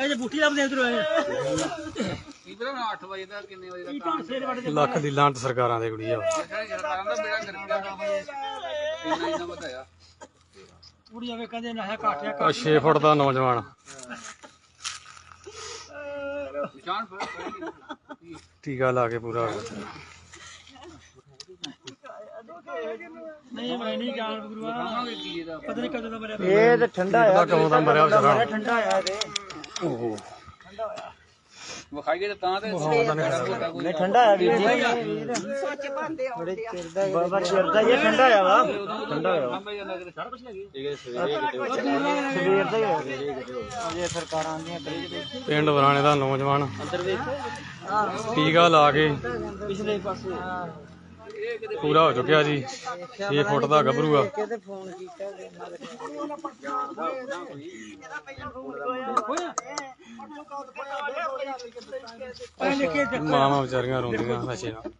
ਇਹ ਜੇ ਬੂਟੀ ਲੱਭਦੇ ਉਧਰ ਆਏ ਇਧਰ 8 ਵਜੇ ਦਾ ਕਿੰਨੇ ਵਜੇ ਦਾ ਇਹ ਤਾਂ ਸੇਰ ਵੜ ਲੱਖ ਦੀ ਲਾਂਟ ਸਰਕਾਰਾਂ ਦੇ ਕੁੜੀ ਆ ਸਰਕਾਰਾਂ ਦਾ ਬੇੜਾ ਇੰਨਾ ਕਹਿੰਦੇ ਨਾ ਹੈ ਕਾਟਿਆ ਆ। 6 ਫੁੱਟ ਦਾ ਨੌਜਵਾਨ। ਫਿਰ ਟੀਕਾ ਲਾ ਕੇ ਪੂਰਾ। ਨਹੀਂ ਮੈਂ ਨਹੀਂ ਜਾਣ ਗੁਰੂਆ। ਪਤਾ ਨਹੀਂ ਕਦੋਂ ਦਾ ਮਰਿਆ। ਇਹ ਤੇ ਠੰਡਾ ਇਹਦਾ ਕਦੋਂ ਦਾ ਮਰਿਆ ਵਿਚਾਰਾ? ਠੰਡਾ ਆ ਤੇ ਓਹੋ। ਵਿਖਾਈਏ ਤਾਂ ਤਾਂ ਤੇ ਨਹੀਂ ਠੰਡਾ ਆ ਵੀਰ ਜੀ। ਸੱਚ ਬੰਦੇ ਆਉਂਦੇ ਆ। ਬਾਬਾ ਚਿਰ ਦਾ ਇਹ ਠੰਡਾ ਆ ਵਾ। ਠੰਡਾ ਆ। ਸਵੇਰ ਦਾ ਹੀ ਹੋਇਆ ਇਹ ਸਰਕਾਰਾਂ ਆਂਦੀਆਂ ਕਰੀ ਪਿੰਡ ਵਰਾਣੇ ਦਾ ਨੌਜਵਾਨ। ਟੀਕਾ ਲਾ ਕੇ। ਪਿਛਲੇ ਪਾਸੇ। ਪੂਰਾ ਹੋ ਚੁੱਕਿਆ ਜੀ 6 ਫੁੱਟ ਦਾ ਗੱਭਰੂ ਆ ਕਿਤੇ ਫੋਨ ਕੀਤਾ ਵਿਚਾਰੀਆਂ ਰੋਂਦੀਆਂ ਨਸ਼ੇ ਨਾਲ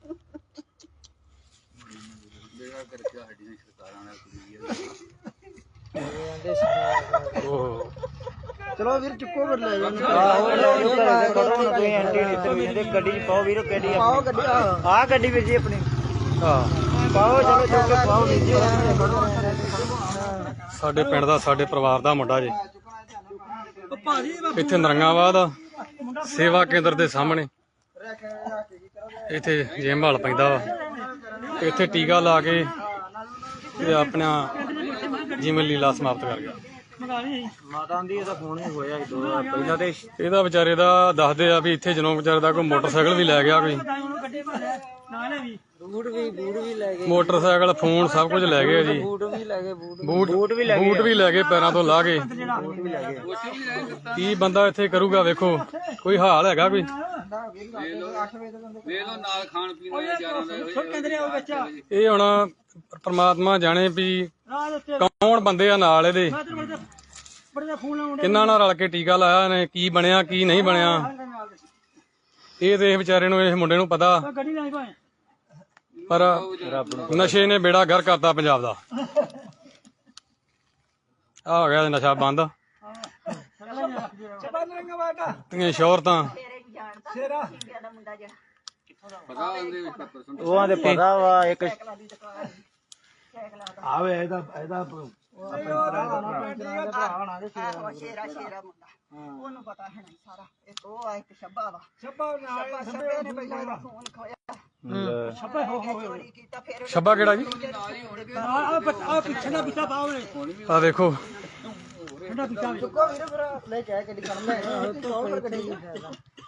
ਚਲੋ ਵੀਰ ਚੁੱਕੋ ਫਿਰ ਲੈ ਜਾਓ ਆਹੋ ਲੈ ਜਾਓ ਘਰੇ ਤੇ ਖੜੋ ਹੁਣ ਤੁਸੀਂ ਐਂਟੀ ਨੀਤਰ ਵੀ ਇਹਦੇ ਗੱਡੀ ਚ ਪਾਓ ਵੀਰ ਗੱਡੀ ਪਾਓ ਗੱਡੀ ਆਹ ਗੱਡੀ ਵੀਰ ਜੀ ਆਪਣੀ ਆ ਪਾਓ ਚਲੋ ਚੁੱਕ ਕੇ ਪਾਓ ਵੀਰ ਜੀ ਸਾਡੇ ਪਿੰਡ ਦਾ ਸਾਡੇ ਪਰਿਵਾਰ ਦਾ ਮੁੰਡਾ ਜੀ। ਇੱਥੇ ਨਰੰਗਾਬਾਦ ਆ, ਸੇਵਾ ਕੇਂਦਰ ਦੇ ਸਾਹਮਣੇ। ਇੱਥੇ ਜਿਮ ਹਾਲ ਪੈਂਦਾ ਵਾ। ਇੱਥੇ ਟੀਕਾ ਲਾ ਕੇ ਤੇ ਆਪਣਾ ਜੀਵਨ ਲੀਲਾ ਸਮਾਪਤ ਕਰ ਗਿਆ। ਮਾਤਾ ਦੀ ਇਹਦਾ ਫੋਨ ਹੀ ਹੋਇਆ ਦੋ ਵਾਰ। ਪਹਿਲਾਂ ਤੇ ਇਹਦਾ ਵਿਚਾਰੇ ਦਾ ਦੱਸਦੇ ਆ ਵੀ ਇੱਥੇ ਜਦੋਂ ਵਿਚਾਰੇ ਦਾ ਕੋਈ ਮੋਟਰਸਾਈਕਲ ਵੀ ਲੈ ਗਿਆ ਕੋਈ। ਤਾਂ ਉਹਨੂੰ ਗੱਡੀ ਭਰਿਆ ਨਾ ਲੈ ਵੀ ਬੂਟ ਵੀ ਬੂਟ ਵੀ ਲੈ ਗਏ। ਮੋਟਰਸਾਈਕਲ ਫੋਨ ਸਭ ਕੁਝ ਲੈ ਗਏ ਜੀ। ਬੂਟ ਵੀ ਲੈ ਗਏ ਬੂਟ ਬੂਟ ਬੂਟ ਵੀ ਲੈ ਗਏ। ਪੈਰਾਂ ਤੋਂ ਲਾ ਕੇ। ਬੂਟ ਵੀ ਲੈ ਗਏ। ਕੀ ਬੰਦਾ ਇੱਥੇ ਕਰੂਗਾ ਵੇਖੋ। ਕੋਈ ਹਾਲ ਹੈਗਾ ਕੋਈ? ਵੇਖ ਲਓ ਨਾਲ ਖਾਣ ਪੀਣ ਵਾਲੇ ਚਾਰਾਂ ਦਾ ਸੁਣ ਕਹਿੰਦੇ ਨੇ ਉਹ ਵਿੱਚ ਇਹ ਹੁਣ ਪ੍ਰਮਾਤਮਾ ਜਾਣੇ ਵੀ ਕੌਣ ਬੰਦੇ ਆ ਨਾਲ ਇਹਦੇ? ਕਿੰਨਾ ਨਾਲ ਰਲ ਕੇ ਟੀਕਾ ਲਾਇਆ ਨੇ ਕੀ ਬਣਿਆ ਕੀ ਨਹੀਂ ਬਣਿਆ? ਇਹ ਤੇ ਇਹ ਵਿਚਾਰੇ ਨੂੰ ਇਹ ਮੁੰਡੇ ਨੂੰ ਪਤਾ। ਗੱਡੀ ਪਰ ਨਸ਼ੇ ਨੇ ਬੇੜਾ ਗਰ ਕਰਤਾ ਪੰਜਾਬ ਦਾ। ਆ ਹੋ ਗਿਆ ਨਸ਼ਾ ਬੰਦ। ਤੀਆਂ ਸ਼ੌਹਰਤਾਂ। ਤੇਰੇ ਵੀ ਜਾਣਦਾ ਸੇਰਾ। ਦਾ ਮੁੰਡਾ ਜਿਹੜਾ ਪਤਾ ਉਹਦੇ ਵਿੱਚ 70% ਉਹਨਾਂ ਦੇ ਪਤਾ ਵਾ ਇੱਕ ਸਾਈਕਲਾਂ ਦੀ ਦੁਕਾਨ ਸਾਈਕਲਾਂ ਦਾ ਆਵੇ ਇਹਦਾ ਇਹਦਾ ਆਹੋ ਸ਼ੇਰਾ ਸ਼ੇਰਾ ਮੁੰਡਾ। ਉਹਨੂੰ ਪਤਾ ਹੈ ਨਹੀਂ ਸਾਰਾ। ਇੱਕ ਉਹ ਆ ਇੱਕ ਸ਼ੱਬਾ ਵਾ। ਛੱਪਾ ਸ਼ੱਬਾ ਸ਼ੱਬੇ ਨੇ ਪਹਿਲਾਂ ਇਹਦਾ ਫੋਨ ਖੋਇਆ। ਛੱਪਾ ਹੋ ਹੋ ਚੋਰੀ ਕੀਤਾ ਫਿਰ ਉਹਨੇ ਛੱਬਾ ਕਿਹੜਾ ਜੀ? ਆ ਆ ਪਿੱਛੇ ਦਾ ਪਿੱਛਾ ਪਾਓ ਨੇ ਆ ਦੇਖੋ ਠੰਡਾ ਪਿੱਛਾ ਵੀ ਲੈ ਕੇ ਗੱਡੀ ਕਰ ਲੈ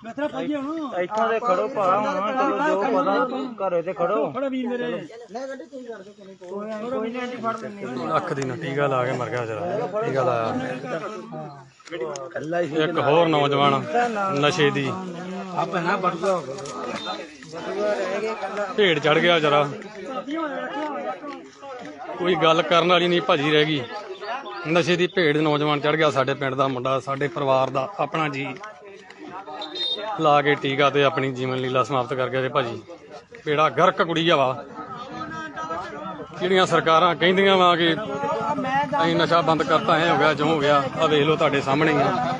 ਮੈਂ ਤੇਰਾ ਪਾਈ ਉਹਨੂੰ ਇੱਥੋਂ ਦੇ ਖੜੋ ਭਾ ਹੁਣ ਚਲੋ ਜੋ ਪਤਾ ਘਰੇ ਤੇ ਖੜੋ। ਥੋੜਾ ਵੀਰ ਮੇਰੇ। ਕੋਈ ਨਹੀਂ ਆਂਟੀ ਫੜ ਲੈਣੀ ਅੱਖ ਦੀ ਨਾ ਟੀਕਾ ਲਾ ਕੇ ਮਰ ਗਿਆ ਜਰਾ ਟੀਕਾ ਲਾਇਆ ਇੱਕ ਹੋਰ ਨੌਜਵਾਨ ਨਸ਼ੇ ਦੀ। ਆਪੇ ਨਾ ਬੜੂਗਾ ਭੇੜ ਚੜ ਗਿਆ ਜਰਾ ਕੋਈ ਗੱਲ ਕਰਨ ਵਾਲੀ ਨਹੀਂ ਭਾਜੀ ਰਹਿ ਗਈ। ਨਸ਼ੇ ਦੀ ਭੇੜ ਨੌਜਵਾਨ ਚੜ ਗਿਆ ਸਾਡੇ ਪਿੰਡ ਦਾ ਮੁੰਡਾ ਸਾਡੇ ਪਰਿਵਾਰ ਦਾ ਆਪਣਾ ਜੀ। ਲਾ ਕੇ ਟੀਕਾ ਤੇ ਆਪਣੀ ਜੀਵਨ ਲੀਲਾ ਸਮਾਪਤ ਕਰ ਗਿਆ ਤੇ ਭਾਜੀ ਬੇੜਾ ਗਰਕ ਕੁੜੀ ਆ ਵਾ। ਜਿਹੜੀਆਂ ਸਰਕਾਰਾਂ ਕਹਿੰਦੀਆਂ ਵਾ ਕਿ ਅਸੀਂ ਨਸ਼ਾ ਬੰਦ ਕਰਤਾ ਐ ਹੋ ਗਿਆ ਜੋ ਹੋ ਗਿਆ ਆ ਵੇਖ ਲਓ ਤੁਹਾਡੇ ਸਾਹਮਣੇ ਹੀ ਆ।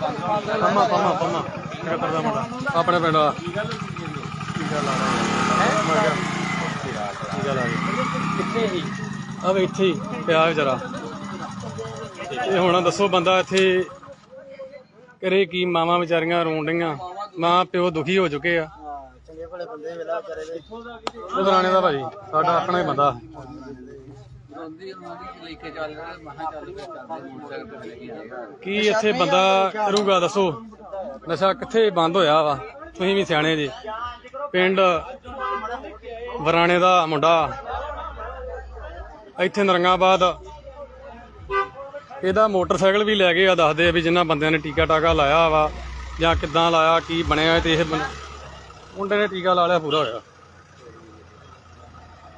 ਪੰਮਾ ਪੰਮਾ ਪੰਮਾ। ਸਕੱਤਰ ਦਾ ਮੁੰਡਾ ਆਪਣੇ ਪਿੰਡ ਦਾ ਟੀਕਾ ਲਾ ਰਿਹਾ ਕਿਹਾ ਟੀਕਾ ਲਾ ਰਿਹਾ ਕਿੱਥੇ ਹੀ ਆ ਵੇ ਇੱਥੇ ਹੀ ਪਿਆ ਵਿਚਾਰਾ। ਇਹ ਹੁਣ ਦੱਸੋ ਬੰਦਾ ਇੱਥੇ ਕਰੇ ਕੀ? ਮਾਵਾਂ ਵਿਚਾਰੀਆਂ ਰੋਣ ਡਈਆਂ। ਮਾਂ ਪਿਓ ਦੁਖੀ ਹੋ ਚੁੱਕੇ ਆ। ਚੰਗੇ ਭਲੇ ਬੰਦੇ ਵੇਲਾ ਵਿਚਾਰੇ ਦੇ ਉਹ ਦਰਾਣੇ ਦਾ ਭਾਜੀ, ਸਾਡਾ ਆਪਣਾ ਹੀ ਬੰਦਾ। ਕੀ ਇੱਥੇ ਬੰਦਾ ਕਰੂਗਾ ਦੱਸੋ? ਨਸ਼ਾ ਕਿੱਥੇ ਬੰਦ ਹੋਇਆ ਵਾ? ਤੁਸੀਂ ਵੀ ਸਿਆਣੇ ਜੀ। ਪਿੰਡ ਵਰਾਣੇ ਦਾ ਮੁੰਡਾ। ਇੱਥੇ ਨਰੰਗਾਬਾਦ ਇਹਦਾ ਮੋਟਰਸਾਈਕਲ ਵੀ ਲੈ ਗਏ ਆ ਦੱਸਦੇ ਆ ਵੀ ਜਿਨ੍ਹਾਂ ਬੰਦਿਆਂ ਨੇ ਟੀਕਾ ਟਾਕਾ ਲਾਇਆ ਵਾ ਜਾਂ ਕਿੱਦਾਂ ਲਾਇਆ ਕੀ ਬਣਿਆ ਤੇ ਇਹ ਮੁੰਡੇ ਨੇ ਟੀਕਾ ਲਾ ਲਿਆ ਪੂਰਾ ਹੋਇਆ।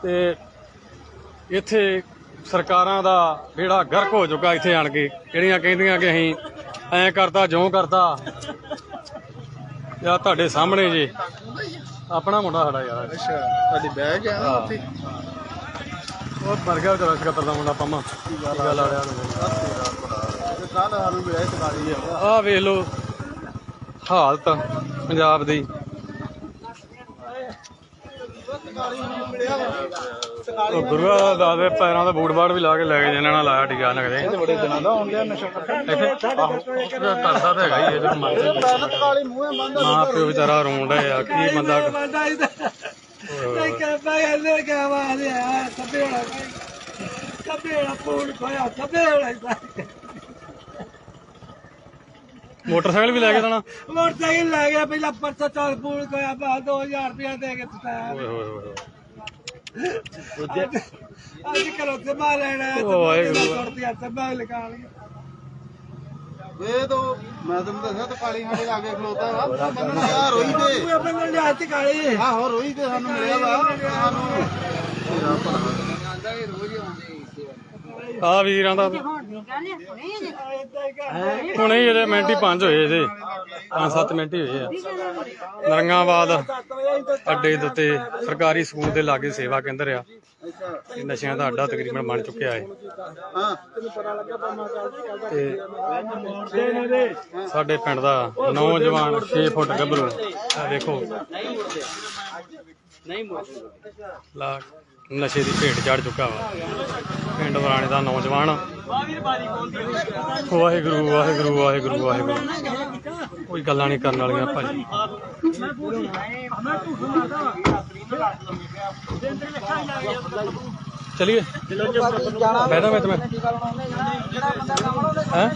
ਤੇ ਇੱਥੇ ਸਰਕਾਰਾਂ ਦਾ ਬੇੜਾ ਗਰਕ ਹੋ ਚੁੱਕਾ ਇੱਥੇ ਆਣ ਕੇ ਜਿਹੜੀਆਂ ਕਹਿੰਦੀਆਂ ਕਿ ਅਸੀਂ ਐਂ ਕਰਤਾ ਜਿਉਂ ਕਰਤਾ। ਯਾ ਤੁਹਾਡੇ ਸਾਹਮਣੇ ਜੇ। ਆਪਣਾ ਮੁੰਡਾ ਸਾਡਾ ਯਾਰ। ਅੱਛਾ ਤੁਹਾਡੀ ਬੈਗ ਆ ਹਾਂ। ਉਹ ਮਰ ਗਿਆ ਵਿਚਾਰਾ ਸਕੱਤਰ ਦਾ ਮੁੰਡਾ ਪੰਮਾ। ਕੀ ਗੱਲ ਆ ਕੱਲ ਰਹਿ? ਸਕਾਲੀ ਆ ਵੇਖ ਲਓ ਹਾਲਤ ਪੰਜਾਬ ਦੀ। ਉਹ ਗੁਰੂਆ ਦਾ ਦੇ ਪੈਰਾਂ ਦਾ ਬੂਟ ਬਾੜ ਵੀ ਲਾ ਕੇ ਲੈ ਗਏ ਜਿਨ੍ਹਾਂ ਨਾਲ ਲਾਇਆ ਟੀਕਾ ਨਗਦੇ ਬੜੇ ਦਿਨਾਂ ਦਾ ਆਉਂਦਿਆ ਨਸ਼ਾ ਕਰਦਾ ਤਾਂ ਹੈਗਾ ਹੀ ਇਹ ਬੰਦ ਮਾਂ ਪਿਓ ਵਿਚਾਰਾ ਰੋਣ ਡਿਆ ਕੀ ਬੰਦਾ ਨਹੀਂ ਕਹਿੰਦਾ ਇਹਨੇ ਕਹਵਾ ਲਿਆ ਸਭੇ ਵਾਲਾ ਸਭੇ ਵਾਲਾ ਪੂਲ ਖੋਇਆ ਸਭੇ ਵਾਲਾ ਮੋਟਰਸਾਈਕਲ ਵੀ ਲੈ ਕੇ ਦੇਣਾ। ਮੋਟਰਸਾਈਕਲ ਲੈ ਗਿਆ ਪਹਿਲਾਂ ਪਰਸੋਂ ਚੌਥ ਪੂਲ ਖੋਇਆ ਬਾ 2000 ਰੁਪਇਆ ਦੇ ਕੇ ਦਿੱਤਾ। ਓਏ ਹੋਏ ਹੋਏ ਅੱਜ ਕਰੋ ਤੇ ਮਾਰ ਲੈਣਾ ਓ ਵਾਹਿਗੁਰੂ। ਸੁੱਟਿਆ ਸਭਾ ਲਗਾ ਵੇ ਤੋ ਮੈਂ ਤੈਨੂੰ ਦੱਸਿਆ ਤਾਂ ਕਾਲੀ ਸਾਡੇ ਲਾਗੇ ਖਲੋਤਾ ਵਾ। ਬੰਨਣ ਗਿਆ ਰੋਈ ਤੇ। ਆਪਣੇ ਨਾਲ ਲਿਆ ਤੇ ਕਾਲੇ। ਆਹੋ ਰੋਈ ਤੇ ਸਾਨੂੰ ਮਿਲਿਆ ਵਾ। ਸਾਨੂੰ ਆਂਦਾ ਇਹ ਰੋਜ਼ ਆ ਵੀਰਾਂ ਦਾ। ਹੁਣੇ ਇਹਦੇ ਮਿੰਟ ਹੀ ਪੰਜ ਹੋਏ ਇਹਦੇ। ਪੰਜ ਸੱਤ ਮਿੰਟ ਹੀ ਹੋਏ ਆ। ਨਰੰਗਾਬਾਦ ਅੱਡੇ ਦੇ ਉੱਤੇ ਸਰਕਾਰੀ ਸਕੂਲ ਦੇ ਲਾਗੇ ਸੇਵਾ ਕੇਂਦਰ ਆ। ਇਹ ਨਸ਼ਿਆਂ ਦਾ ਅੱਡਾ ਤਕਰੀਬਨ ਬਣ ਚੁੱਕਿਆ ਹੈ। ਤੇ ਸਾਡੇ ਪਿੰਡ ਦਾ ਨੌਜਵਾਨ 6 ਫੁੱਟ ਗੱਭਰੂ ਆ ਦੇਖੋ ਲਾ ਨਸ਼ੇ ਦੀ ਭੇਟ ਚੜ ਚੁੱਕਾ ਵਾ। ਪਿੰਡ ਵਰਾਣੇ ਦਾ ਨੌਜਵਾਨ। ਵਾਹਿਗੁਰੂ ਵਾਹਿਗੁਰੂ ਵਾਹਿਗੁਰੂ ਵਾਹਿਗੁਰੂ। ਕੋਈ ਗੱਲਾਂ ਨਹੀਂ ਕਰਨ ਵਾਲੀਆਂ ਭਾਜੀ ਚਲੀਏ। ਮੈਡਮ ਮੈਂ ਤੁਹਾਨੂੰ ਹੈ?